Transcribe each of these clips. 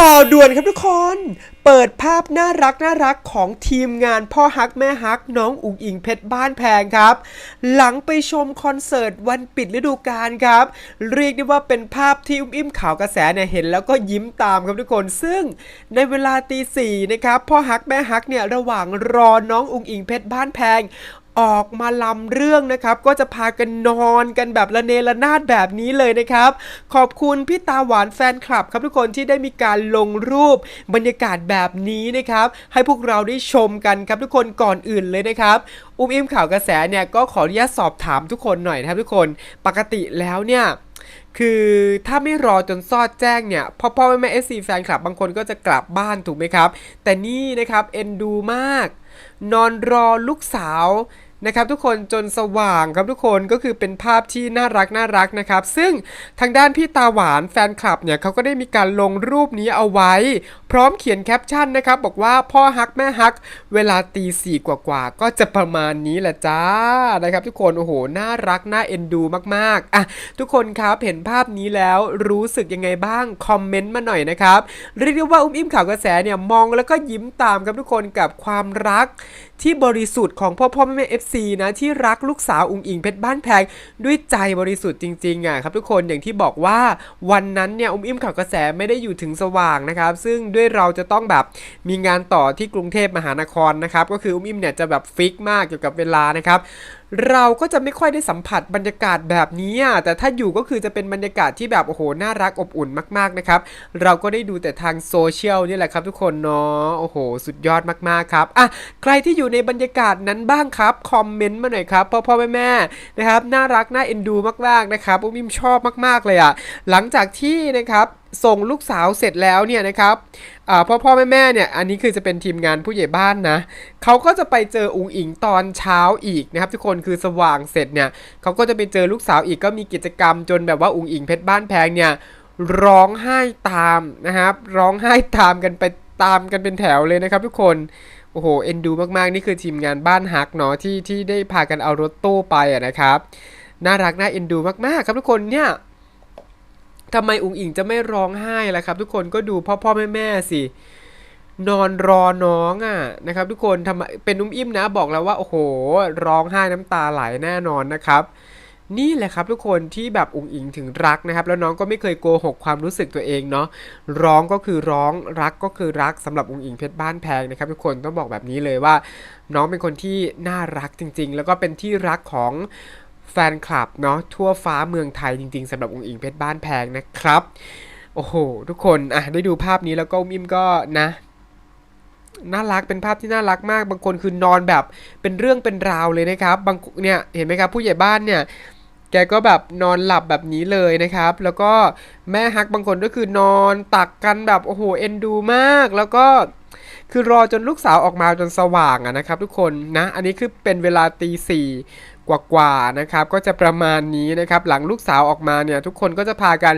ข่าวด่วนครับทุกคน เปิดภาพน่ารักน่ารักของทีมงานพ่อฮักแม่ฮักน้องอุ๋งอิงเพชรบ้านแพงครับ หลังไปชมคอนเสิร์ตวันปิดฤดูกาลครับ เรียกได้ว่าเป็นภาพที่อุ้มอิ่มข่าวกระแสเนี่ยเห็นแล้วก็ยิ้มตามครับทุกคน ซึ่งในเวลาตีสี่นะครับพ่อฮักแม่ฮักเนี่ยระหว่างรอน้องอุ๋งอิงเพชรบ้านแพง ออกมาลำเรื่องนะครับ ก็จะพากันนอนกันแบบระเนระนาดแบบนี้เลยนะครับ ขอบคุณพี่ตาหวานแฟนคลับครับทุกคนที่ได้มีการลงรูปบรรยากาศแบบนี้นะครับ ให้พวกเราได้ชมกันครับทุกคนก่อนอื่นเลยนะครับอุ้มอิ่มข่าวกระแสเนี่ยก็ขออนุญาตสอบถามทุกคนหน่อยนะครับทุกคนปกติแล้วเนี่ยคือถ้าไม่รอจนซอดแจ้งเนี่ยพ่อพ่อแม่แม่เอฟซีแฟนคลับบางคนก็จะกลับบ้านถูกไหมครับ แต่นี่นะครับเอ็นดูมาก นอนรอลูกสาว นะครับทุกคนจนสว่างครับทุกคนก็คือเป็นภาพที่น่ารักน่ารักนะครับ ซึ่งทางด้านพี่ตาหวานแฟนคลับเนี่ยเขาก็ได้มีการลงรูปนี้เอาไว้ พร้อมเขียนแคปชั่นนะครับ บอกว่าพ่อฮักแม่ฮัก เวลาตีสี่กว่าๆก็จะประมาณนี้แหละจ้านะครับ ทุกคนโอ้โหน่ารักน่าเอ็นดูมากๆอะทุกคนครับเห็นภาพนี้แล้วรู้สึกยังไงบ้างคอมเมนต์มาหน่อยนะครับเรียกได้ว่าอุ้มอิ่มข่าวกระแสเนี่ยมองแล้วก็ยิ้มตามครับทุกคนกับความรักที่บริสุทธิ์ของพ่อพ่อแม่แม่เอฟซนะที่รักลูกสาวอุงอิงเพชรบ้านแพงด้วยใจบริสุทธิ์จริงๆอะครับทุกคนอย่างที่บอกว่าวันนั้นเนี่ยอุ้มอิ่มข่าวกระแสไม่ได้อยู่ถึงสว่างนะครับ ซึ่งด้วยเราจะต้องแบบมีงานต่อที่กรุงเทพมหานครนะครับก็คืออุ้มอิ่มเนี่ยจะแบบฟิกมากเกี่ยวกับเวลานะครับเราก็จะไม่ค่อยได้สัมผัสบรรยากาศแบบนี้อะแต่ถ้าอยู่ก็คือจะเป็นบรรยากาศที่แบบโอ้โหน่ารักอบอุ่นมากๆนะครับ เราก็ได้ดูแต่ทางโซเชียลนี่แหละครับทุกคนเนาะโอ้โห สุดยอดมากๆครับอะใครที่อยู่ในบรรยากาศนั้นบ้างครับคอมเมนต์มาหน่อยครับพ่อพ่อแม่แม่ๆนะครับน่ารักน่าเอ็นดูมากๆนะครับอุ้มิมชอบมากๆเลยอะหลังจากที่นะครับ ส่งลูกสาวเสร็จแล้วเนี่ยนะครับพ่อพ่อแม่แม่เนี่ยอันนี้คือจะเป็นทีมงานผู้ใหญ่บ้านนะเขาก็จะไปเจออุงอิงตอนเช้าอีกนะครับ ทุกคนคือสว่างเสร็จเนี่ยเขาก็จะไปเจอลูกสาวอีกก็มีกิจกรรมจนแบบว่าอุงอิงเพชรบ้านแพงเนี่ยร้องไห้ตามนะครับร้องไห้ตามกันไปตามกันเป็นแถวเลยนะครับ ทุกคนโอ้โหเอ็นดูมากๆ นี่คือทีมงานบ้านฮักเนาะที่ที่ได้พากันเอารถตู้ไปอะนะครับน่ารักน่าเอ็นดูมากๆ ครับทุกคนเนี่ย ทำไมอุ๋งอิงจะไม่ร้องไห้ล่ะครับ ทุกคนก็ดูพ่อพ่อแม่แม่สินอนรอน้องอะนะครับ ทุกคนทำไมเป็นนุ่มอิ่มนะบอกแล้วว่าโอ้โห ร้องไห้น้ำตาไหลแน่นอนนะครับ นี่แหละครับทุกคนที่แบบอุ๋งอิงถึงรักนะครับ แล้วน้องก็ไม่เคยโกหกความรู้สึกตัวเองเนาะร้องก็คือร้องรักก็คือรักสำหรับอุ๋งอิงเพชรบ้านแพงนะครับ ทุกคนต้องบอกแบบนี้เลยว่า น้องเป็นคนที่น่ารักจริง ๆ แล้วก็เป็นที่รักของ แฟนคลับเนาะทั่วฟ้าเมืองไทยจริง ๆสำหรับอุ๋งอิงเพชรบ้านแพงนะครับ โอ้โห ทุกคนอะได้ดูภาพนี้แล้วก็อุ้มอิ่มก็นะน่ารักเป็นภาพที่น่ารักมาก บางคนคือนอนแบบเป็นเรื่องเป็นราวเลยนะครับบางเนี่ยเห็นไหมครับผู้ใหญ่บ้านเนี่ยแกก็แบบนอนหลับแบบนี้เลยนะครับ แล้วก็แม่ฮักบางคนก็คือนอนตักกันแบบโอ้โหเอ็นดูมาก แล้วก็คือรอจนลูกสาวออกมาจนสว่างอะนะครับ ทุกคนนะ อันนี้คือเป็นเวลาตีสี่ กว่าๆนะครับก็จะประมาณนี้นะครับหลังลูกสาวออกมาเนี่ยทุกคนก็จะพากัน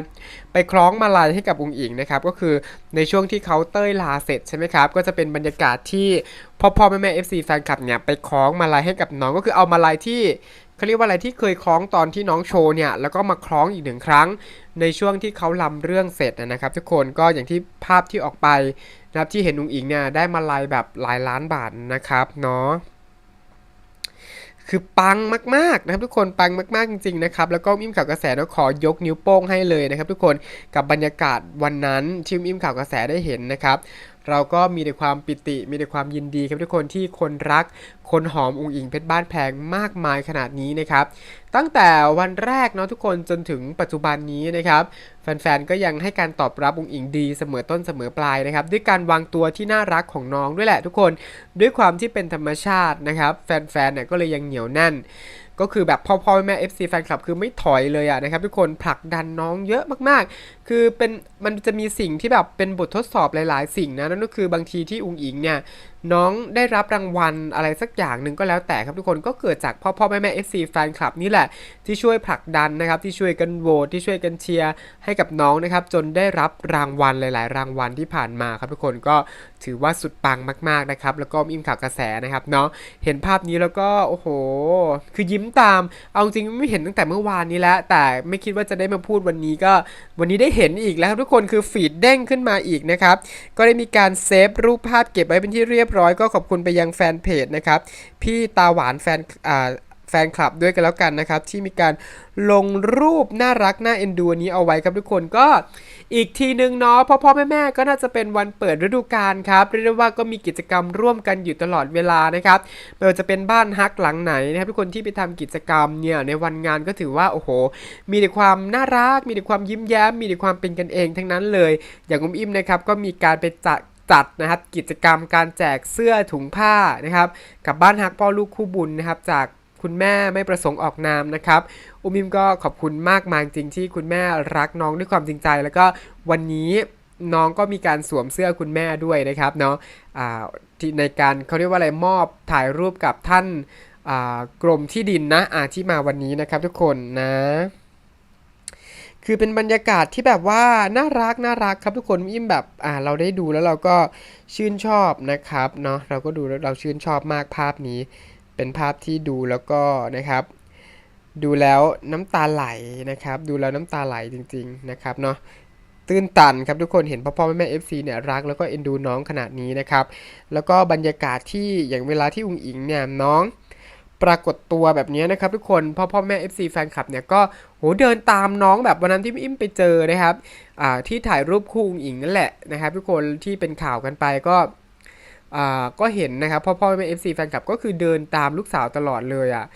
ไปคล้องมาลัยให้กับอุงอิงนะครับก็คือในช่วงที่เขาเต้ยลาเสร็จใช่ไหมครับก็จะเป็นบรรยากาศที่พ่อพ่อแม่แม่เอฟซีแฟนคลับเนี่ยไปคล้องมาลัยให้กับน้องก็คือเอามาลัยที่เขาเรียกว่าอะไรที่เคยคล้องตอนที่น้องโชว์เนี่ยแล้วก็มาคล้องอีกหนึ่งครั้ง ในช่วงที่เขาลำเรื่องเสร็จนะครับ ทุกคนก็อย่างที่ภาพที่ออกไปนะครับที่เห็นอุงอิงเนี่ยได้มาลายแบบหลายล้านบาทนะครับเนาะ คือปังมากๆนะครับทุกคนปังมากๆจริงๆนะครับแล้วก็มิมข่าวกระแสนะขอยกนิ้วโป้งให้เลยนะครับทุกคนกับบรรยากาศวันนั้นที่มิมข่าวกระแสได้เห็นนะครับ เราก็มีแต่ความปิติ มีแต่ความยินดีครับทุกคนที่คนรัก คนหอมอุงอิงเพชรบ้านแพงมากมายขนาดนี้นะครับ ตั้งแต่วันแรกเนาะทุกคนจนถึงปัจจุบันนี้นะครับแฟนๆ ก็ยังให้การตอบรับอุงอิงดีเสมอต้นเสมอปลายนะครับ ด้วยการวางตัวที่น่ารักของน้องด้วยแหละทุกคน ด้วยความที่เป็นธรรมชาตินะครับ แฟนๆ เนี่ยก็เลยยังเหนียวแน่น ก็คือแบบพ่อพ่อแม่ FC แฟนคลับคือไม่ถอยเลยอะนะครับทุกคนผลักดันน้องเยอะมากๆ คือเป็นมันจะมีสิ่งที่แบบเป็นบททดสอบหลาย ๆ สิ่งนะนั่นก็คือบางทีที่อุงอิงเนี่ย น้องได้รับรางวัลอะไรสักอย่างหนึ่งก็แล้วแต่ครับทุกคนก็เกิดจากพ่อพ่อแม่แม่ FC แฟนคลับนี่แหละที่ช่วยผลักดันนะครับที่ช่วยกันโหวตที่ช่วยกันเชียร์ให้กับน้องนะครับจนได้รับรางวัลหลาย ๆ รางวัลที่ผ่านมาครับทุกคนก็ถือว่าสุดปังมาก ๆ นะครับ แล้วก็อิมข่าวกระแสนะครับเนาะเห็นภาพนี้แล้วก็โอ้โห คือยิ้มตาม เอาจริงไม่เห็นตั้งแต่เมื่อวานนี้แล้ว แต่ไม่คิดว่าจะได้มาพูดวันนี้ก็ วันนี้ได้เห็นอีกแล้วครับทุกคนคือฟีดเด้งขึ้นมาอีกนะครับก็ได้มีการเซฟรูปภาพเก็บไว้เป็นที่เรียบร้อยก็ขอบคุณไปยังแฟนเพจนะครับ พี่ตาหวานแฟนอ่าแฟนคลับด้วยกันแล้วกันนะครับ ที่มีการลงรูปน่ารักน่าเอ็นดูนี้เอาไว้ครับทุกคนก็อีกทีหนึ่งเนาะพ่อพ่อแม่แม่ก็น่าจะเป็นวันเปิดฤดูกาลครับเรียกได้ว่าก็มีกิจกรรมร่วมกันอยู่ตลอดเวลานะครับไม่ว่าจะเป็นบ้านฮักหลังไหนนะครับทุกคนที่ไปทำกิจกรรมเนี่ยในวันงานก็ถือว่าโอ้โห มีแต่ความน่ารัก มีแต่ความยิ้มแย้ม มีแต่ความเป็นกันเองทั้งนั้นเลย อย่างอุ้มอิ่มนะครับก็มีการไปจัด จัดนะครับกิจกรรมการแจกเสื้อถุงผ้านะครับกับบ้านฮักพ่อลูกคู่บุญนะครับจากคุณแม่ไม่ประสงค์ออกนามนะครับ อุ้มอิมก็ขอบคุณมากมายจริงที่คุณแม่รักน้องด้วยความจริงใจ แล้วก็วันนี้น้องก็มีการสวมเสื้อคุณแม่ด้วยนะครับเนาะที่ในการเขาเรียกว่าอะไรมอบถ่ายรูปกับท่านกรมที่ดินนะอาที่มาวันนี้นะครับทุกคนนะ คือเป็นบรรยากาศที่แบบว่าน่ารักน่ารักครับทุกคนอิ่มแบบอ่าเราได้ดูแล้วเราก็ชื่นชอบนะครับเนาะเราก็ดูแล้วเราชื่นชอบมากภาพนี้ เป็นภาพที่ดูแล้วก็นะครับ ดูแล้วน้ำตาไหลนะครับ ดูแล้วน้ำตาไหลจริง ๆนะครับเนาะตื้นตันครับทุกคนเห็นพ่อพ่อแม่แม่เอฟซีเนี่ยรักแล้วก็เอ็นดูน้องขนาดนี้นะครับ แล้วก็บรรยากาศที่อย่างเวลาที่อุงอิงเนี่ยน้อง ปรากฏตัวแบบนี้นะครับทุกคนพ่อพ่อแม่ FC แฟนคลับเนี่ยก็โหเดินตามน้องแบบวันนั้นที่พี่อิมไปเจอนะครับที่ถ่ายรูปคู่อุงอิงนั่นแหละนะครับทุกคนที่เป็นข่าวกันไปก็ก็เห็นนะครับพ่อพ่อแม่ FC แฟนคลับก็คือเดินตามลูกสาวตลอดเลยอะ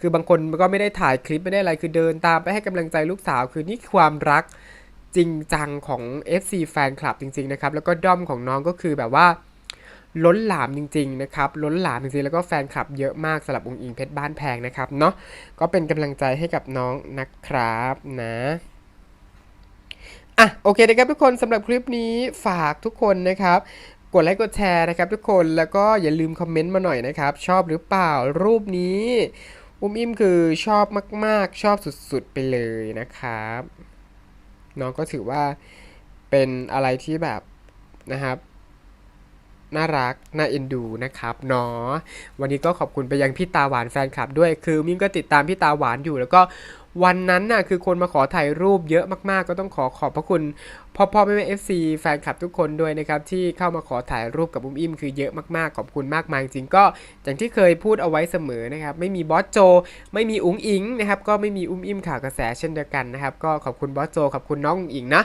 คือบางคนก็ไม่ได้ถ่ายคลิปไม่ได้อะไรคือเดินตามไปให้กำลังใจลูกสาว คือนี่ความรักจริงจังของ FC แฟนคลับจริงๆนะครับแล้วก็ด้อมของน้องก็คือแบบว่า ล้นหลามจริงๆนะครับล้นหลามจริงๆแล้วก็แฟนคลับเยอะมากสำหรับองค์อิงเพชรบ้านแพงนะครับเนาะก็เป็นกำลังใจให้กับน้องนะครับนะอะโอเคนะครับทุกคนสำหรับคลิปนี้ฝากทุกคนนะครับกดไลค์กดแชร์นะครับทุกคนแล้วก็อย่าลืมคอมเมนต์มาหน่อยนะครับ ชอบหรือเปล่ารูปนี้ อุ้มอิ่มคือชอบมาก ๆ ชอบสุดๆไปเลยนะครับน้องก็ถือว่าเป็นอะไรที่แบบนะครับ น่ารัก น่าเอ็นดูนะครับเนาะวันนี้ก็ขอบคุณไปยังพี่ตาหวานแฟนคลับด้วย คือมิมก็ติดตามพี่ตาหวานอยู่แล้วก็วันนั้นน่ะคือคนมาขอถ่ายรูปเยอะมากๆ ก็ต้องขอขอบพระคุณพ่อพ่อแม่แม่เอฟซีแฟนคลับทุกคนด้วยนะครับ ที่เข้ามาขอถ่ายรูปกับอุ้มอิ่มคือเยอะมากๆ ขอบคุณมากมายจริงก็ อย่างที่เคยพูดเอาไว้เสมอนะครับ ไม่มีบอสโจ ไม่มีอุ๋งอิงนะครับ ก็ไม่มีอุ้มอิ่มข่าวกระแสเช่นเดียวกันนะครับ ก็ขอบคุณบอสโจขอบคุณน้องอุ๋งอิงนะ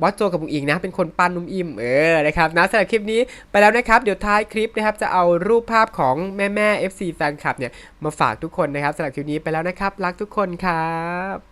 บอสโจกับบุงอิงนะ เป็นคนปั้นนุ่มอิ่มเออนะครับนะสำหรับคลิปนี้ไปแล้วนะครับ เดี๋ยวท้ายคลิปนะครับ จะเอารูปภาพของแม่แม่ FC แฟนคลับเนี่ย มาฝากทุกคนนะครับสำหรับคลิปนี้ไปแล้วนะครับ รักทุกคนครับ